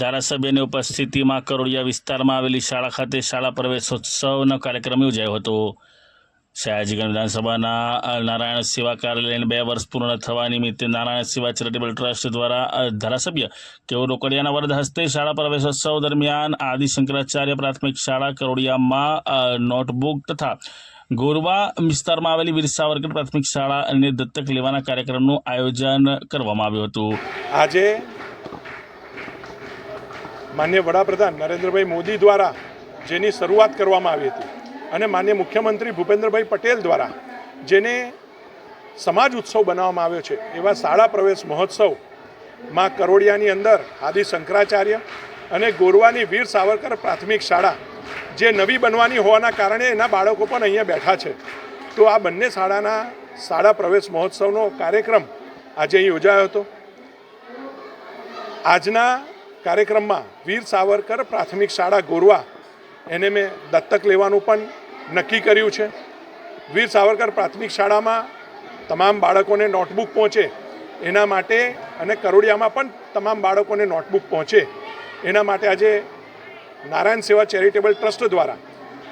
ધારાસભ્યની ઉપસ્થિતિમાં કરોડિયા વિસ્તારમાં આવેલી શાળા ખાતે શાળા પ્રવેશોત્સવનો કાર્યક્રમ યોજાયો હતો. સયાજીગંજ વિધાનસભાના નારાયણ સેવા કાર્યાલયને બે વર્ષ પૂર્ણ થવા નિમિત્તે નારાયણ સેવા ચેરિટેબલ ટ્રસ્ટ દ્વારા ધારાસભ્ય કેવું રોકડિયાના વરદ હસ્તે શાળા પ્રવેશોત્સવ દરમિયાન આદિ શંકરાચાર્ય પ્રાથમિક શાળા કરોડિયામાં નોટબુક તથા ગોરવા વિસ્તારમાં આવેલી વીર સાવરકર પ્રાથમિક શાળાને દત્તક લેવાના કાર્યક્રમનું આયોજન કરવામાં આવ્યું હતું. આજે માન્ય વડાપ્રધાન નરેન્દ્રભાઈ મોદી દ્વારા જેની શરૂઆત કરવામાં આવી હતી અને માન્ય મુખ્યમંત્રી ભૂપેન્દ્રભાઈ પટેલ દ્વારા જેને સમાજ ઉત્સવ બનાવવામાં આવ્યો છે, એવા શાળા પ્રવેશ મહોત્સવમાં કરોડિયાની અંદર આદિ શંકરાચાર્ય અને ગોરવાની વીર સાવરકર પ્રાથમિક શાળા જે નવી બનવાની હોવાના કારણે એના બાળકો પણ અહીંયા બેઠા છે. તો આ બંને શાળાના શાળા પ્રવેશ મહોત્સવનો કાર્યક્રમ આજે યોજાયો હતો. આજના કાર્યક્રમમાં વીર સાવરકર પ્રાથમિક શાળા ગોરવા એને મેં દત્તક લેવાનું પણ નક્કી કર્યું છે. વીર સાવરકર પ્રાથમિક શાળામાં તમામ બાળકોને નોટબુક પહોંચે એના માટે અને કરોડિયામાં પણ તમામ બાળકોને નોટબુક પહોંચે એના માટે આજે નારાયણ સેવા ચેરિટેબલ ટ્રસ્ટ દ્વારા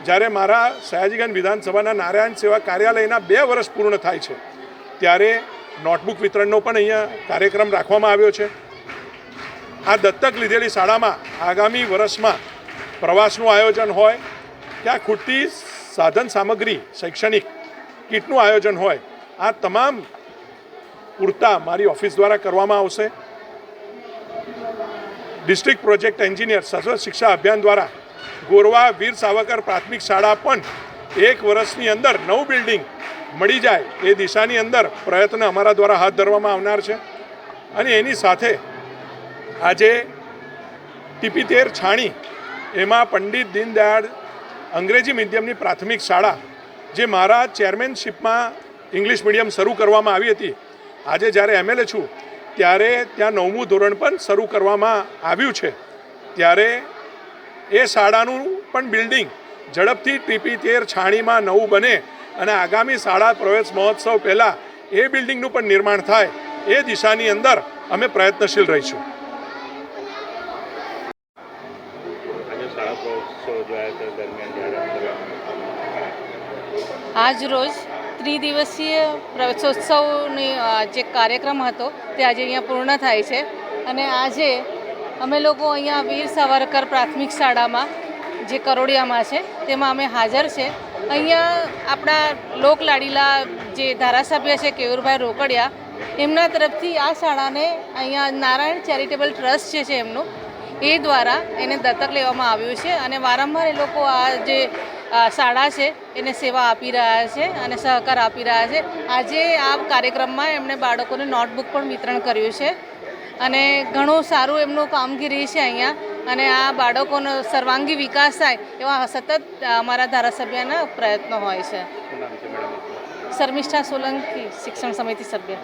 જ્યારે મારા સયાજીગંજ વિધાનસભાના નારાયણ સેવા કાર્યાલયના બે વર્ષ પૂર્ણ થાય છે, ત્યારે નોટબુક વિતરણનો પણ અહીંયા કાર્યક્રમ રાખવામાં આવ્યો છે. આ દત્તક લીધેલી શાળામાં આગામી વર્ષમાં પ્રવાસનું આયોજન હોય, ત્યાં ખૂટતી સાધન સામગ્રી, શૈક્ષણિક કીટનું આયોજન હોય, આ તમામ પૂરતા મારી ઓફિસ દ્વારા કરવામાં આવશે. ડિસ્ટ્રિક્ટ પ્રોજેક્ટ એન્જિનિયર, સશસ્ત્ર શિક્ષા અભિયાન દ્વારા ગોરવા વીર સાવરકર પ્રાથમિક શાળા પણ એક વર્ષની અંદર નવું બિલ્ડિંગ મળી જાય એ દિશાની અંદર પ્રયત્ન અમારા દ્વારા હાથ ધરવામાં આવનાર છે. અને એની સાથે આજે ટીપી તેર છાણી એમાં પંડિત દીનદયાળ અંગ્રેજી મીડિયમની પ્રાથમિક શાળા, જે મારા ચેરમેનશીપમાં ઇંગ્લિશ મીડિયમ શરૂ કરવામાં આવી હતી. આજે જ્યારે એમએલએ છું, ત્યારે ત્યાં નવમું ધોરણ પણ શરૂ કરવામાં આવ્યું છે. ત્યારે એ શાળાનું પણ બિલ્ડિંગ ઝડપથી ટીપી તેર છાણીમાં નવું બને અને આગામી શાળા પ્રવેશ મહોત્સવ પહેલાં એ બિલ્ડિંગનું પણ નિર્માણ થાય. એ દિશાની અંદર અમે પ્રયત્નશીલ રહીશું આજે શાળા પ્રવેશોત્સવ ઉજવાયા તે દરમિયાન જ્યારે આજ રોજ ત્રિદિવસીય પ્રવેશોત્સવની જે કાર્યક્રમ હતો તે આજે અહીંયા પૂર્ણ થાય છે. અને આજે અમે લોકો અહીંયા વીર સાવરકર પ્રાથમિક શાળામાં, જે કરોડિયામાં છે, તેમાં અમે હાજર છે. અહીંયા આપણા લોકલાડીલા જે ધારાસભ્ય છે, કેયુરભાઈ રોકડિયા, એમના તરફથી આ શાળાને અહીંયા નારાયણ ચેરિટેબલ ટ્રસ્ટ છે એમનું એ દ્વારા એને દત્તક લેવામાં આવ્યું છે અને વારંવાર એ લોકો આ જે શાળા છે એને સેવા આપી રહ્યા છે અને સહકાર આપી રહ્યા છે. આજે આ કાર્યક્રમમાં એમણે બાળકોને નોટબુક પણ વિતરણ કર્યું છે અને ઘણું સારું એમનું કામગીરી છે અહીંયા અને આ બાળકોનો સર્વાંગી વિકાસ થાય એવા સતત અમારા ધારાસભ્યના પ્રયત્નો હોય છે. શર્મિષ્ઠા સોલંકી શિક્ષણ સમિતિ સભ્ય.